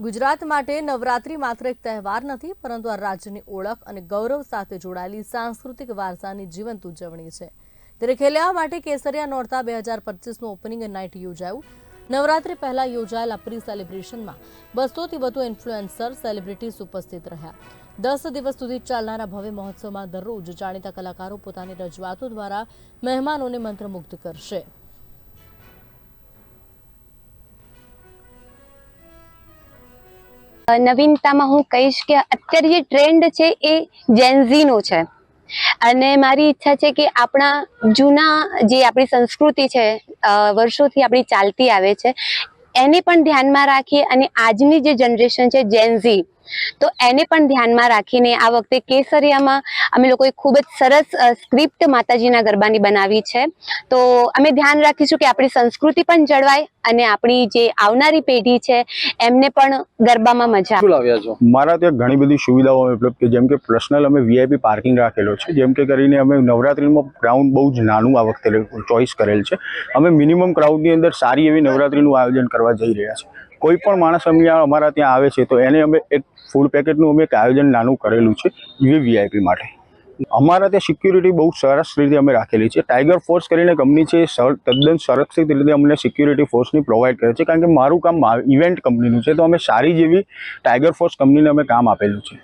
ગુજરાત માટે નવરાત્રી માત્ર એક તહેવાર નથી, પરંતુ આ રાજ્યની ઓળખ અને ગૌરવ સાથે જોડાયેલી સાંસ્કૃતિક વારસાની જીવંત ઉજવણી છે. ત્યારે ખેલૈયા માટે કેસરિયા નોરતા બે હજાર પચીસનું ઓપનિંગ નાઇટ યોજાયું. નવરાત્રી પહેલા યોજાયેલા પ્રી સેલિબ્રેશનમાં બસોથી વધુ ઇન્ફ્લુએન્સર સેલિબ્રિટીઝ ઉપસ્થિત રહ્યા. દસ દિવસ સુધી ચાલનારા ભવ્ય મહોત્સવમાં દરરોજ જાણીતા કલાકારો પોતાની રજૂઆતો દ્વારા મહેમાનોને મંત્રમુગ્ધ કરશે. નવીનતામાં હું કહીશ કે અત્યારે જે ટ્રેન્ડ છે એ જેન્ઝીનો છે. અને મારી ઈચ્છા છે કે આપણા જૂના જે આપણી સંસ્કૃતિ છે વર્ષોથી આપણી ચાલતી આવે છે, એને પણ ધ્યાનમાં રાખીએ અને આજની જે જનરેશન છે જેન્ઝી તો એને પણ ધ્યાનમાં રાખીને આ વખતે કેસરિયામાં અમે લોકોએ ખૂબ જ સરસ સ્ક્રિપ્ટ માતાજીના ગરબાની બનાવી છે. તો અમે ધ્યાન રાખીશું કે આપણી સંસ્કૃતિ પણ જળવાય અને આપણી જે આવનારી પેઢી છે એમને પણ ગરબામાં મજા લાવ્યા છો? મારા ત્યાં ઘણી બધી સુવિધાઓ ઉપલબ્ધ છે જેમ કે પર્સનલ અમે વીઆઈપી પાર્કિંગ રાખેલો છે જેમ કે કરીને અમે નવરાત્રિમાં ગ્રાઉન્ડ બહુ જ નાનું આ વખતે ચોઈસ કરેલ છે. અમે મિનિમમ ક્રાઉડની અંદર સારી એવી નવરાત્રિનું આયોજન કરવા જઈ રહ્યા છે કોઈ પણ માણસ અમે અમારા ત્યાં આવે છે, તો એને અમે એક ફૂડ પેકેટનું અમે એક આયોજન નાનું કરેલું છે વીવીઆઈપી વીઆઈપી માટે. અમારા ત્યાં સિક્યુરિટી બહુ સરસ રીતે અમે રાખેલી છે. ટાઈગર ફોર્સ કરીને કંપની છે તદ્દન સુરક્ષિત રીતે અમને સિક્યુરિટી ફોર્સની પ્રોવાઈડ કરે છે, કારણ કે મારું કામ ઇવેન્ટ કંપનીનું છે, તો અમે સારી જેવી ટાઈગર ફોર્સ કંપનીને અમે કામ આપેલું છે.